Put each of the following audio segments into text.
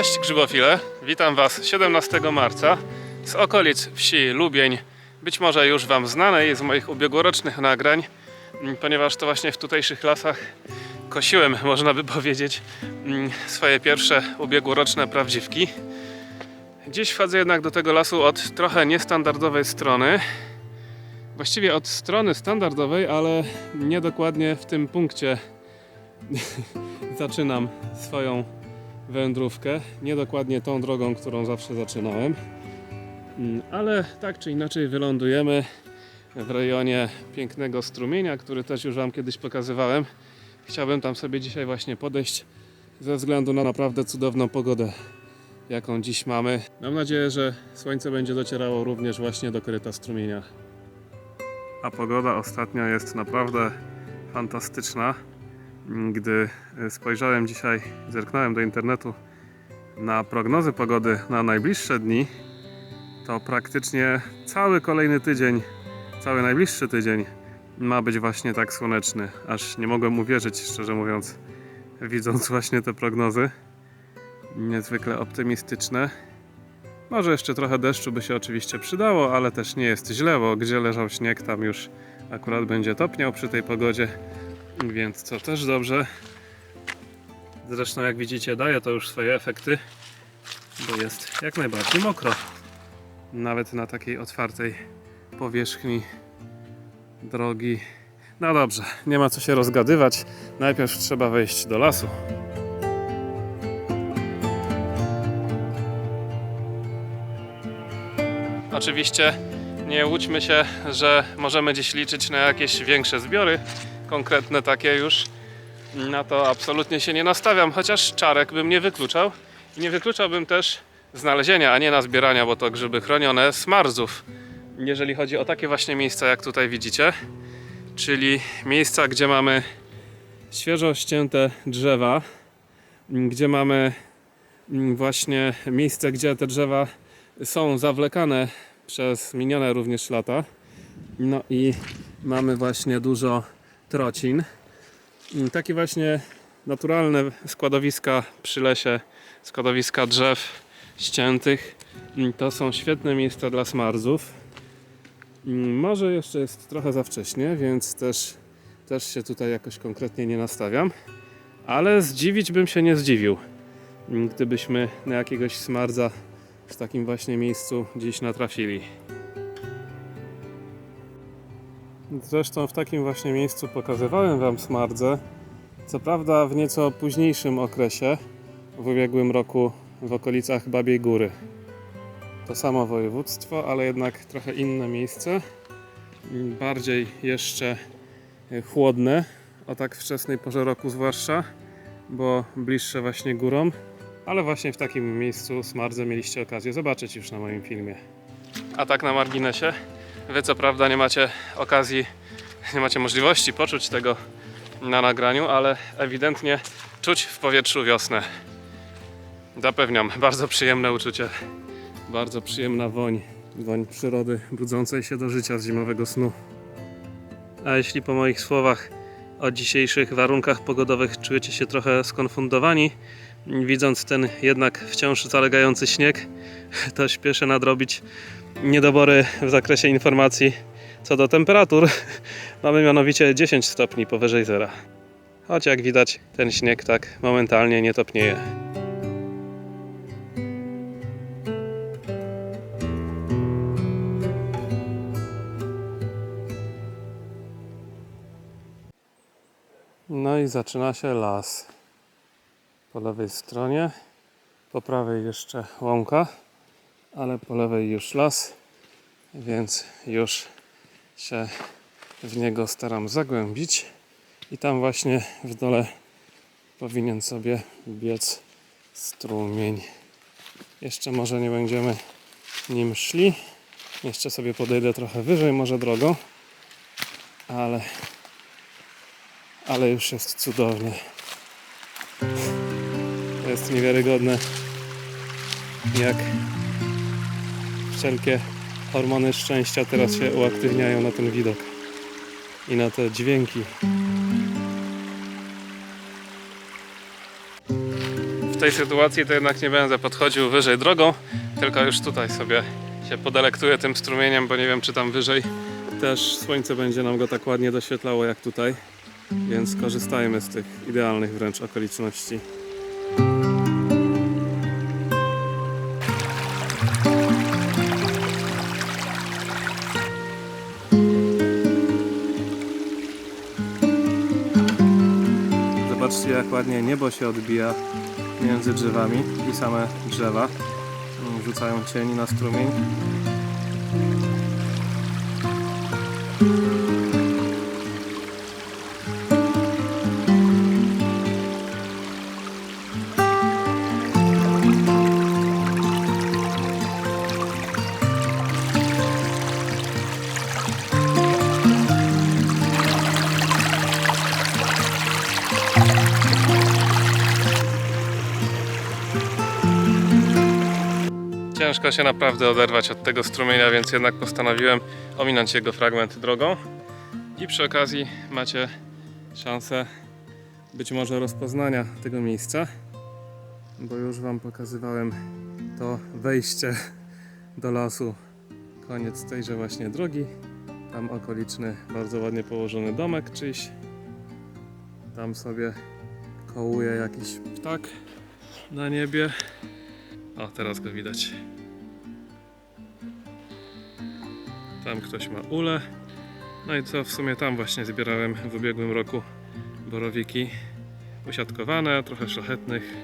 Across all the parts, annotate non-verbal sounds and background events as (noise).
Cześć grzybofile, witam Was 17 marca z okolic wsi Lubień, być może już Wam znanej z moich ubiegłorocznych nagrań, m, ponieważ to właśnie w tutejszych lasach kosiłem, (laughs) można by powiedzieć, m, swoje pierwsze ubiegłoroczne prawdziwki. Dziś wchodzę jednak do tego lasu od trochę niestandardowej strony. Właściwie od strony standardowej, ale nie dokładnie w tym punkcie (laughs) zaczynam swoją wędrówkę. Nie dokładnie tą drogą, którą zawsze zaczynałem. Mm, Ale tak czy inaczej wylądujemy w rejonie pięknego strumienia, który też już Wam kiedyś pokazywałem. Chciałbym tam sobie dzisiaj właśnie podejść ze względu na naprawdę cudowną pogodę, jaką dziś mamy. Mam nadzieję, że słońce będzie docierało również właśnie do koryta strumienia. A pogoda ostatnio jest naprawdę fantastyczna. Gdy spojrzałem dzisiaj, zerknąłem do internetu na prognozy pogody na najbliższe dni, to praktycznie cały kolejny tydzień, cały najbliższy tydzień ma być właśnie tak słoneczny. Aż nie mogłem uwierzyć, szczerze mówiąc, (laughs) widząc właśnie te prognozy. Niezwykle optymistyczne. Może jeszcze trochę deszczu by się oczywiście przydało, ale też nie jest źle, bo gdzie leżał śnieg, tam już akurat będzie topniał przy tej pogodzie, więc co też dobrze. Zresztą jak widzicie daje to już swoje efekty, bo jest jak najbardziej mokro. Nawet na takiej otwartej powierzchni drogi. No dobrze, nie ma co się rozgadywać. Najpierw trzeba wejść do lasu. Oczywiście nie łudźmy się, że możemy dziś liczyć na jakieś większe zbiory, konkretne takie już. Na to absolutnie się nie nastawiam, chociaż czarek bym nie wykluczał. I nie wykluczałbym też znalezienia, a nie na zbierania, bo to grzyby chronione, smarzów. Jeżeli chodzi o takie właśnie miejsca, jak tutaj widzicie, czyli miejsca, gdzie mamy świeżo ścięte drzewa, gdzie mamy mm, właśnie miejsce, gdzie te drzewa są zawlekane przez minione również lata. No i mamy właśnie dużo trocin. I Takie właśnie naturalne składowiska przy lesie, składowiska drzew ściętych. I To są świetne miejsca dla smarzów. I Może jeszcze jest trochę za wcześnie, więc też, też się tutaj jakoś konkretnie nie nastawiam. Ale zdziwić bym się nie zdziwił, gdybyśmy na jakiegoś smardza w takim właśnie miejscu dziś natrafili. Zresztą w takim właśnie miejscu pokazywałem Wam smardze. Co prawda w nieco późniejszym okresie, w ubiegłym roku w okolicach Babiej Góry. To samo województwo, ale jednak trochę inne miejsce. Bardziej jeszcze chłodne, o tak wczesnej porze roku zwłaszcza, bo bliższe właśnie górą. Ale właśnie w takim miejscu smardze mieliście okazję zobaczyć już na moim filmie. A tak na marginesie, wy co prawda nie macie okazji, nie macie możliwości poczuć tego na nagraniu, ale ewidentnie czuć w powietrzu wiosnę. Zapewniam, bardzo przyjemne uczucie, bardzo przyjemna woń, woń przyrody budzącej się do życia z zimowego snu. A jeśli po moich słowach o dzisiejszych warunkach pogodowych czujecie się trochę skonfundowani, widząc ten jednak wciąż zalegający śnieg, to śpieszę nadrobić niedobory w zakresie informacji co do temperatur. (laughs) Mamy mianowicie 10 stopni powyżej zera. Choć jak widać, ten śnieg tak momentalnie nie topnieje. No i zaczyna się las. Po lewej stronie, po prawej jeszcze łąka, ale po lewej już las, więc już się w niego staram zagłębić i tam właśnie w dole powinien sobie biec strumień. Jeszcze może nie będziemy nim szli. Jeszcze sobie podejdę trochę wyżej, może drogą, ale, ale już jest cudownie. To jest niewiarygodne, jak wszelkie hormony szczęścia teraz się uaktywniają na ten widok i na te dźwięki. W tej sytuacji to jednak nie będę podchodził wyżej drogą, tylko już tutaj sobie się podelektuję tym strumieniem, bo nie wiem czy tam wyżej też słońce będzie nam go tak ładnie doświetlało jak tutaj. Więc korzystajmy z tych idealnych wręcz okoliczności. Zobaczcie jak ładnie niebo się odbija między drzewami i same drzewa rzucają cień na strumień. Ciężko się naprawdę oderwać od tego strumienia, więc jednak postanowiłem ominąć jego fragment drogą. I przy okazji macie szansę być może rozpoznania tego miejsca, bo już Wam pokazywałem to wejście do lasu. Koniec tejże właśnie drogi. Tam okoliczny, bardzo ładnie położony domek czyjś. Tam sobie kołuje jakiś ptak na niebie. O, teraz go widać. Tam ktoś ma ulę. No i co w sumie tam właśnie zbierałem w ubiegłym roku borowiki usiadkowane, trochę szlachetnych.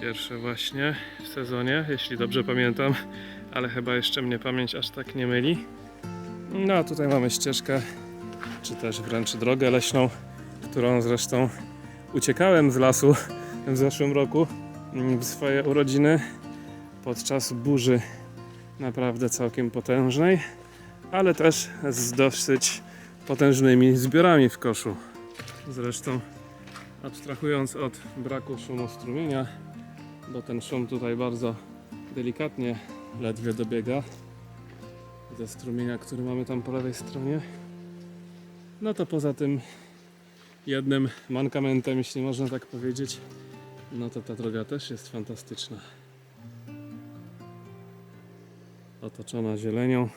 Pierwsze właśnie w sezonie, jeśli dobrze pamiętam, ale chyba jeszcze mnie pamięć aż tak nie myli. No a tutaj mamy ścieżkę, czy też wręcz drogę leśną, którą zresztą uciekałem z lasu w zeszłym roku w swoje urodziny podczas burzy naprawdę całkiem potężnej, ale też z dosyć potężnymi zbiorami w koszu. Zresztą abstrahując od braku szumu strumienia, bo ten szum tutaj bardzo delikatnie ledwie dobiega ze strumienia, który mamy tam po lewej stronie. No to poza tym jednym mankamentem, jeśli można tak powiedzieć, no to ta droga też jest fantastyczna. Otoczona zielenią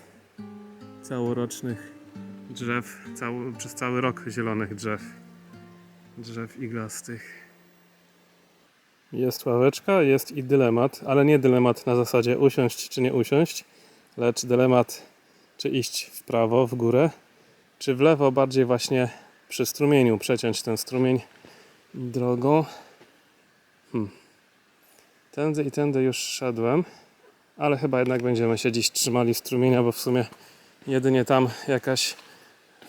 całorocznych drzew, cały, przez cały rok zielonych drzew, drzew iglastych. Jest ławeczka, jest i dylemat, ale nie dylemat na zasadzie usiąść czy nie usiąść, lecz dylemat czy iść w prawo, w górę, czy w lewo, bardziej właśnie przy strumieniu, przeciąć ten strumień drogą. Tędy i tędy już szedłem, ale chyba jednak będziemy się dziś trzymali strumienia, bo w sumie jedynie tam jakaś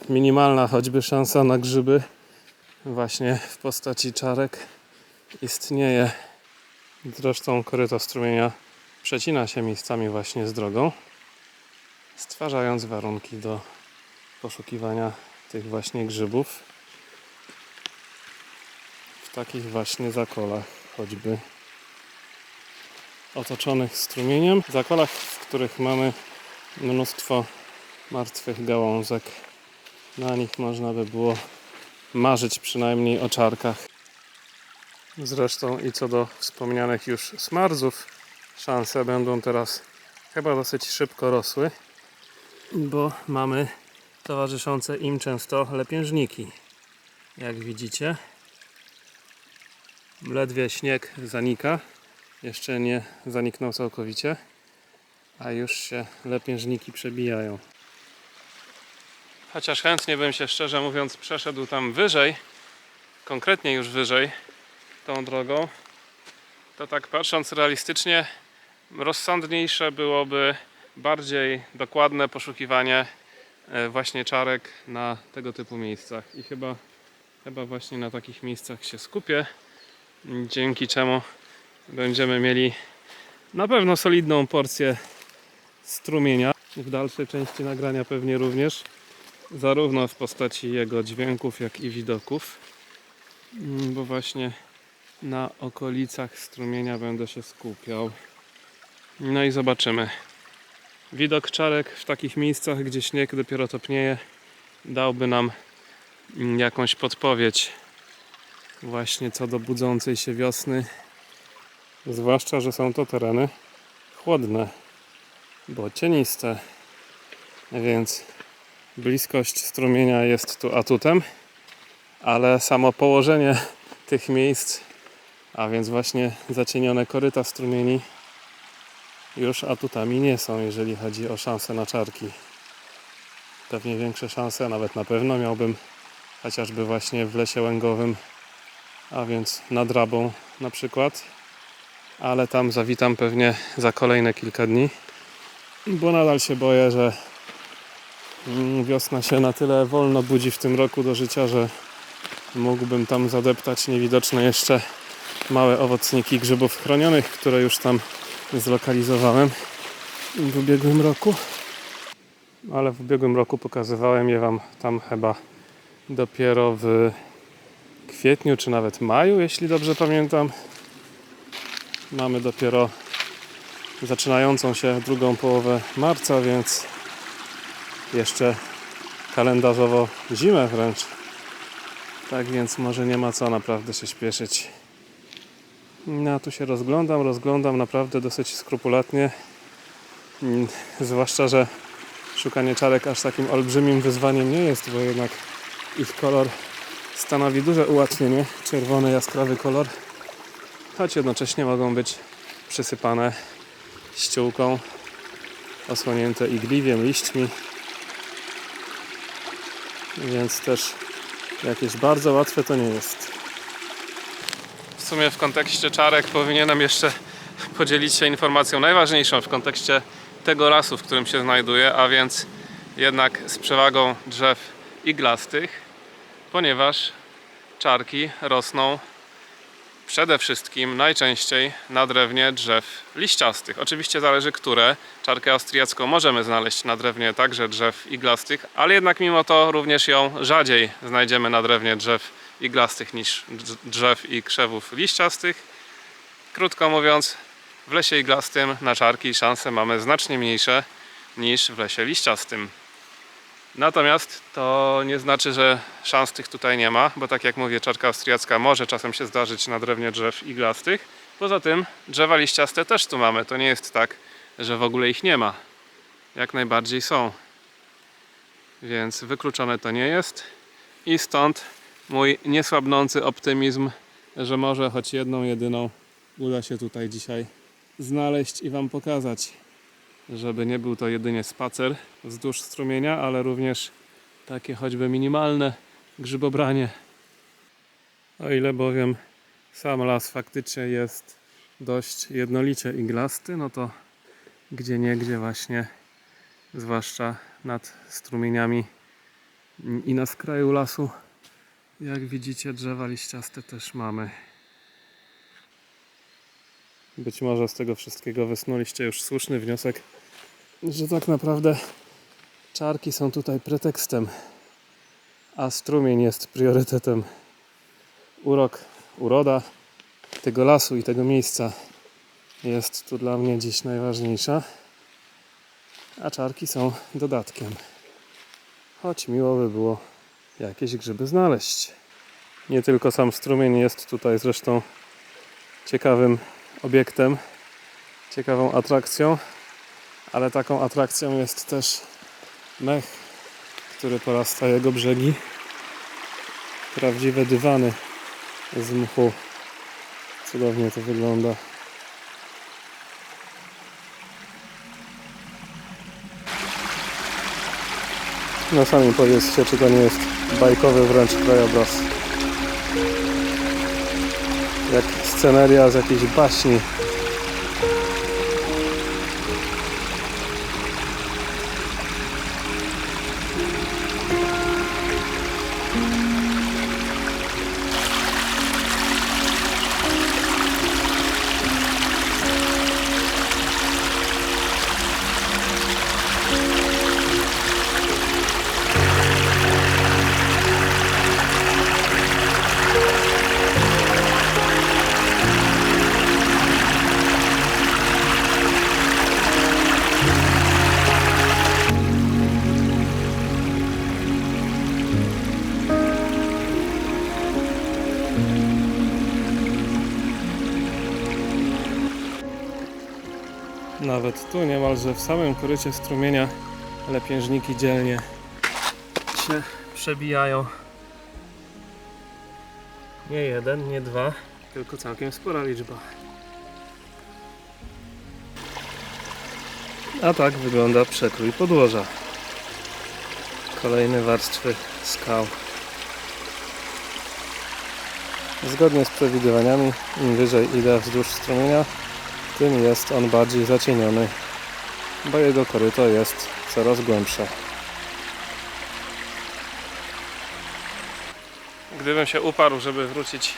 minimalna choćby szansa na grzyby właśnie w postaci czarek istnieje. Zresztą koryto strumienia przecina się miejscami właśnie z drogą, stwarzając warunki do poszukiwania tych właśnie grzybów w takich właśnie zakolach choćby otoczonych strumieniem, zakolach, w których mamy mnóstwo martwych gałązek. Na nich można by było marzyć przynajmniej o czarkach. Zresztą i co do wspomnianych już smarzów, szanse będą teraz chyba dosyć szybko rosły, bo mamy towarzyszące im często lepiężniki. Jak widzicie, ledwie śnieg zanika, jeszcze nie zaniknął całkowicie, a już się lepiężniki przebijają. Chociaż chętnie bym się szczerze mówiąc przeszedł tam wyżej, konkretnie już wyżej tą drogą, to tak patrząc realistycznie, rozsądniejsze byłoby bardziej dokładne poszukiwanie e, właśnie czarek na tego typu miejscach. I chyba, chyba właśnie na takich miejscach się skupię, dzięki czemu będziemy mieli na pewno solidną porcję strumienia. W dalszej części nagrania pewnie również, zarówno w postaci jego dźwięków, jak i widoków, Mm, bo właśnie na okolicach strumienia będę się skupiał. No i zobaczymy. Widok czarek w takich miejscach, gdzie śnieg dopiero topnieje, dałby nam mm, jakąś podpowiedź właśnie co do budzącej się wiosny Zwłaszcza, że są to tereny chłodne, bo cieniste, więc bliskość strumienia jest tu atutem, ale samo położenie tych miejsc, a więc właśnie zacienione koryta strumieni, już atutami nie są, jeżeli chodzi o szanse na czarki. Pewnie większe szanse, a nawet na pewno miałbym chociażby właśnie w lesie łęgowym, a więc nad Rabą na przykład, ale tam zawitam pewnie za kolejne kilka dni, bo nadal się boję, że wiosna się na tyle wolno budzi w tym roku do życia, że mógłbym tam zadeptać niewidoczne jeszcze małe owocniki grzybów chronionych, które już tam zlokalizowałem w ubiegłym roku. Ale w ubiegłym roku pokazywałem je Wam tam chyba dopiero w kwietniu czy nawet maju, jeśli dobrze pamiętam. Mamy dopiero zaczynającą się drugą połowę marca, więc jeszcze kalendarzowo zimę wręcz. Tak więc może nie ma co naprawdę się śpieszyć. No, tu się rozglądam, rozglądam naprawdę dosyć skrupulatnie. Mm, Zwłaszcza, że szukanie czarek aż takim olbrzymim wyzwaniem nie jest, bo jednak ich kolor stanowi duże ułatwienie. Czerwony, jaskrawy kolor, choć jednocześnie mogą być przysypane ściółką, osłonięte igliwiem, liśćmi. Więc też jakieś bardzo łatwe to nie jest. W sumie w kontekście czarek powinienem jeszcze podzielić się informacją najważniejszą w kontekście tego lasu, w którym się znajduję, a więc jednak z przewagą drzew iglastych, ponieważ czarki rosną przede wszystkim najczęściej na drewnie drzew liściastych. Oczywiście zależy które. Czarkę austriacką możemy znaleźć na drewnie także drzew iglastych, ale jednak mimo to również ją rzadziej znajdziemy na drewnie drzew iglastych niż drz- drzew i krzewów liściastych. Krótko mówiąc, w lesie iglastym na czarki szanse mamy znacznie mniejsze niż w lesie liściastym. Natomiast to nie znaczy, że szans tych tutaj nie ma, bo tak jak mówię, czarka austriacka może czasem się zdarzyć na drewnie drzew iglastych. Poza tym drzewa liściaste też tu mamy. To nie jest tak, że w ogóle ich nie ma. Jak najbardziej są. Więc wykluczone to nie jest. I stąd mój niesłabnący optymizm, że może choć jedną, jedyną uda się tutaj dzisiaj znaleźć i Wam pokazać żeby nie był to jedynie spacer wzdłuż strumienia, ale również takie choćby minimalne grzybobranie. O ile bowiem sam las faktycznie jest dość jednolicie iglasty, no to gdzie niegdzie właśnie, zwłaszcza nad strumieniami i na skraju lasu, jak widzicie drzewa liściaste też mamy. Być może z tego wszystkiego wysnuliście już słuszny wniosek, że tak naprawdę czarki są tutaj pretekstem, a strumień jest priorytetem. Urok, uroda tego lasu i tego miejsca jest tu dla mnie dziś najważniejsza, a czarki są dodatkiem. Choć miło by było jakieś grzyby znaleźć. Nie tylko sam strumień jest tutaj zresztą ciekawym obiektem, ciekawą atrakcją, ale taką atrakcją jest też mech, który porasta jego brzegi. Prawdziwe dywany z mchu. Cudownie to wygląda. No sami powiedzcie, czy to nie jest bajkowy wręcz krajobraz. Jak sceneria z jakiejś baśni. Nawet tu niemalże w samym korycie strumienia lepiężniki dzielnie się przebijają. Nie jeden, nie dwa, tylko całkiem spora liczba. A tak wygląda przekrój podłoża. Kolejne warstwy skał. Zgodnie z przewidywaniami, im wyżej idę wzdłuż strumienia, tym jest on bardziej zacieniony, bo jego koryto jest coraz głębsze. Gdybym się uparł, żeby wrócić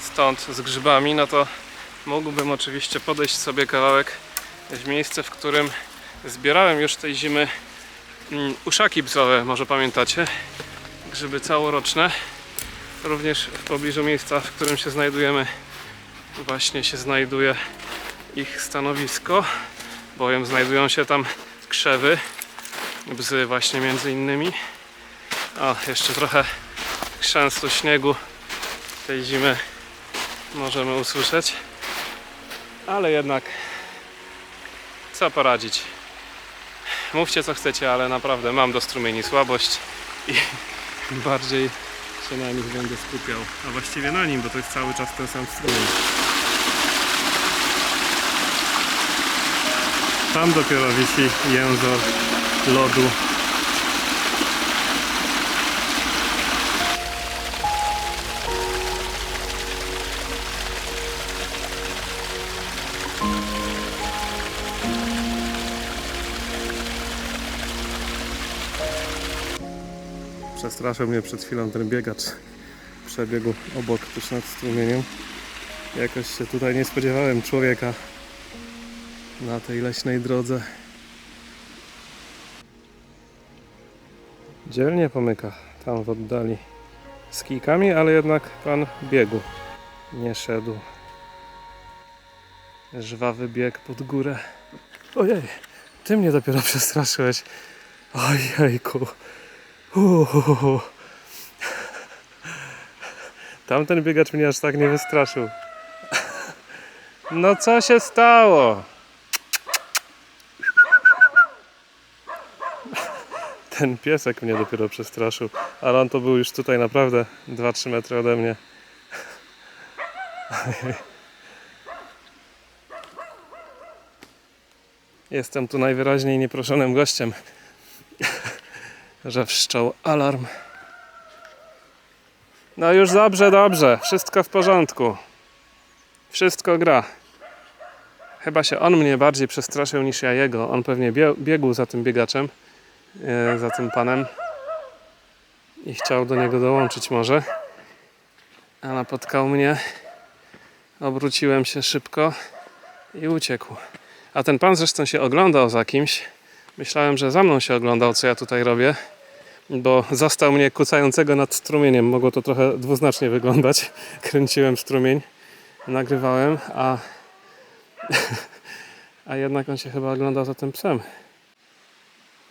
stąd z grzybami, no to mógłbym oczywiście podejść sobie kawałek w miejsce, w którym zbierałem już tej zimy mm, uszaki bzowe, może pamiętacie, grzyby całoroczne. Również w pobliżu miejsca, w którym się znajdujemy, właśnie się znajduje ich stanowisko, bowiem znajdują się tam krzewy, bzy właśnie między innymi. O, jeszcze trochę chrzęstu śniegu tej zimy możemy usłyszeć, ale jednak co poradzić. Mówcie co chcecie, ale naprawdę mam do strumieni słabość i (laughs) bardziej się na nich będę skupiał. A właściwie na nim, bo to jest cały czas ten sam strumień. Tam dopiero wisi jęzor lodu. Przestraszył mnie przed chwilą ten biegacz. Przebiegł obok tuż nad strumieniem. Jakoś się tutaj nie spodziewałem człowieka na tej leśnej drodze. Dzielnie pomyka tam w oddali z kijkami, ale jednak pan biegł, nie szedł. Żwawy bieg pod górę. Ojej, ty mnie dopiero przestraszyłeś. Ojejku. Uhuhu. Tamten biegacz mnie aż tak nie wystraszył. No co się stało? Ten piesek mnie dopiero przestraszył, ale on to był już tutaj naprawdę 2-3 metry ode mnie. (laughs) Jestem tu najwyraźniej nieproszonym gościem, (laughs) że wszczął alarm. No już dobrze, dobrze, wszystko w porządku. Wszystko gra. Chyba się on mnie bardziej przestraszył niż ja jego. On pewnie bie- biegł za tym biegaczem, za tym panem i chciał do niego dołączyć może. A napotkał mnie. Obróciłem się szybko i uciekł. A ten pan zresztą się oglądał za kimś. Myślałem, że za mną się oglądał, co ja tutaj robię, bo zastał mnie kucającego nad strumieniem. Mogło to trochę dwuznacznie wyglądać. (laughs) Kręciłem strumień, nagrywałem, a (laughs) a jednak on się chyba oglądał za tym psem.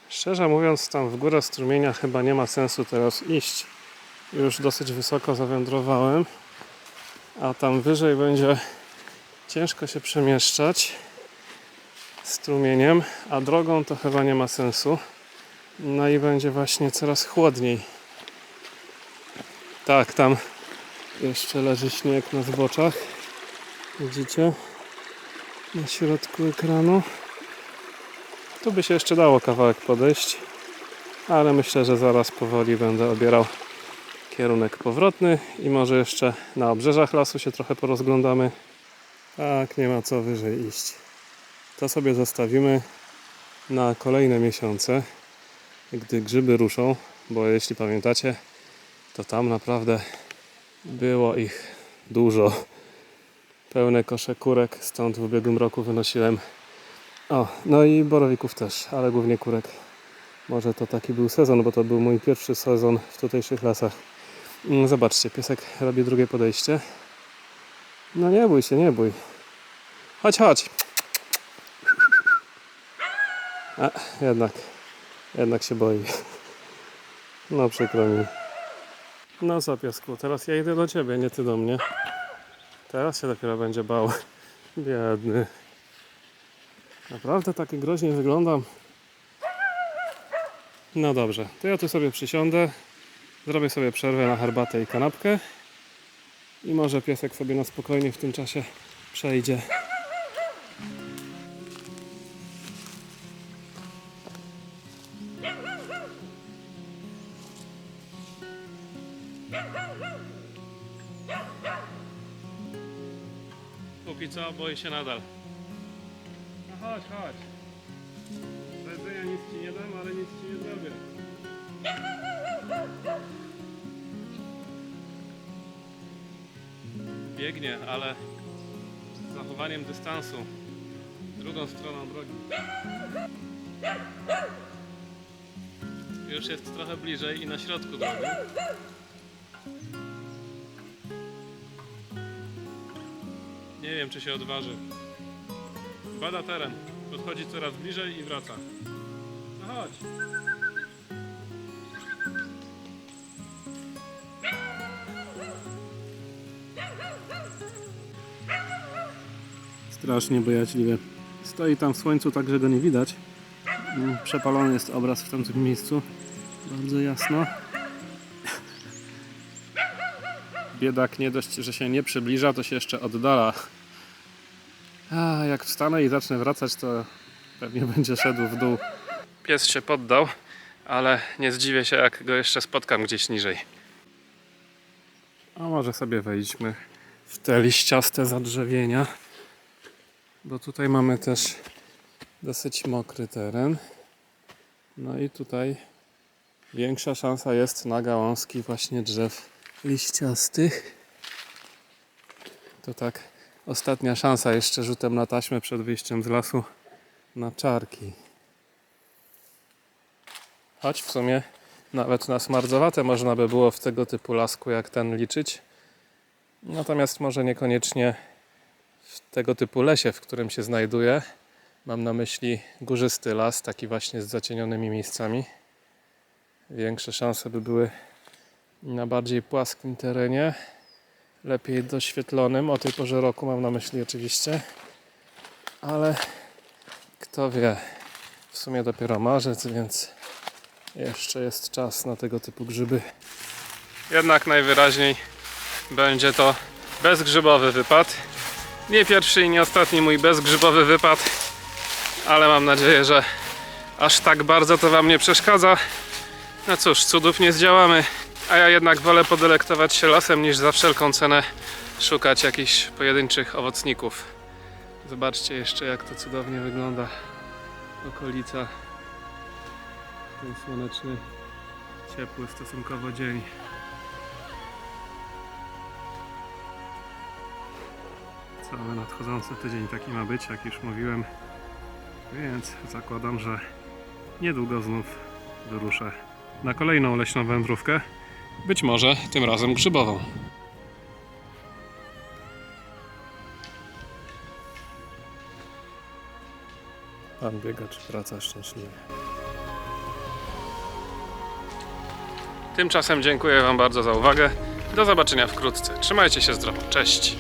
Szczerze mówiąc, tam w górę strumienia chyba nie ma sensu teraz iść. Już dosyć wysoko zawędrowałem, a tam wyżej będzie ciężko się przemieszczać strumieniem, a drogą to chyba nie ma sensu. No i będzie właśnie coraz chłodniej. Tak, tam jeszcze leży śnieg na zboczach. Widzicie? na środku ekranu. Tu by się jeszcze dało kawałek podejść, ale myślę, że zaraz powoli będę obierał kierunek powrotny i może jeszcze na obrzeżach lasu się trochę porozglądamy. Tak, nie ma co wyżej iść. To sobie zostawimy na kolejne miesiące, gdy grzyby ruszą, bo jeśli pamiętacie, to tam naprawdę było ich dużo pełne kosze kurek, stąd w ubiegłym roku wynosiłem. O, no i borowików też, ale głównie kurek. Może to taki był sezon, bo to był mój pierwszy sezon w tutejszych lasach. Mm, Zobaczcie, piesek robi drugie podejście. No nie bój się, nie bój. Chodź, chodź. A, jednak, jednak się boi. No przykro mi. No co piesku, teraz ja idę do ciebie, nie ty do mnie. Teraz się dopiero będzie bał. Biedny. Naprawdę tak groźnie wyglądam. No dobrze, to ja tu sobie przysiądę. Zrobię sobie przerwę na herbatę i kanapkę. I może piesek sobie na spokojnie w tym czasie przejdzie. Póki co boi się nadal. Chodź, chodź. Do jedzenia nic ci nie dam, ale nic ci nie zrobię. Biegnie, ale z zachowaniem dystansu. Drugą stroną drogi. Już jest trochę bliżej i na środku drogi. Nie wiem, czy się odważy. Bada teren. Podchodzi coraz bliżej i wraca. No chodź. Strasznie bojaźliwy. Stoi tam w słońcu, tak że go nie widać. Mm, Przepalony jest obraz w tamtym miejscu. Bardzo jasno. Biedak nie dość, że się nie przybliża, to się jeszcze oddala. A jak wstanę i zacznę wracać, to pewnie będzie szedł w dół. Pies się poddał, ale nie zdziwię się, jak go jeszcze spotkam gdzieś niżej. A może sobie wejdźmy w te liściaste zadrzewienia, bo tutaj mamy też dosyć mokry teren. No i tutaj większa szansa jest na gałązki właśnie drzew liściastych. To tak ostatnia szansa jeszcze rzutem na taśmę przed wyjściem z lasu na czarki. Choć w sumie nawet na smardzowate można by było w tego typu lasku jak ten liczyć. Natomiast może niekoniecznie w tego typu lesie, w którym się znajduję. Mam na myśli górzysty las, taki właśnie z zacienionymi miejscami. Większe szanse by były na bardziej płaskim terenie, lepiej doświetlonym. O tej porze roku mam na myśli oczywiście, ale kto wie, w sumie dopiero marzec, więc jeszcze jest czas na tego typu grzyby. Jednak najwyraźniej będzie to bezgrzybowy wypad. Nie pierwszy i nie ostatni mój bezgrzybowy wypad, ale mam nadzieję, że aż tak bardzo to Wam nie przeszkadza. No cóż, cudów nie zdziałamy, a ja jednak wolę podelektować się lasem niż za wszelką cenę szukać jakichś pojedynczych owocników. Zobaczcie jeszcze jak to cudownie wygląda okolica. Ten słoneczny, ciepły stosunkowo dzień. Cały nadchodzący tydzień taki ma być, jak już mówiłem. Więc zakładam, że niedługo znów wyruszę na kolejną leśną wędrówkę. Być może tym razem grzybową. Pan biegacz wraca szczęśliwie. Tymczasem dziękuję Wam bardzo za uwagę. Do zobaczenia wkrótce. Trzymajcie się zdrowo. Cześć.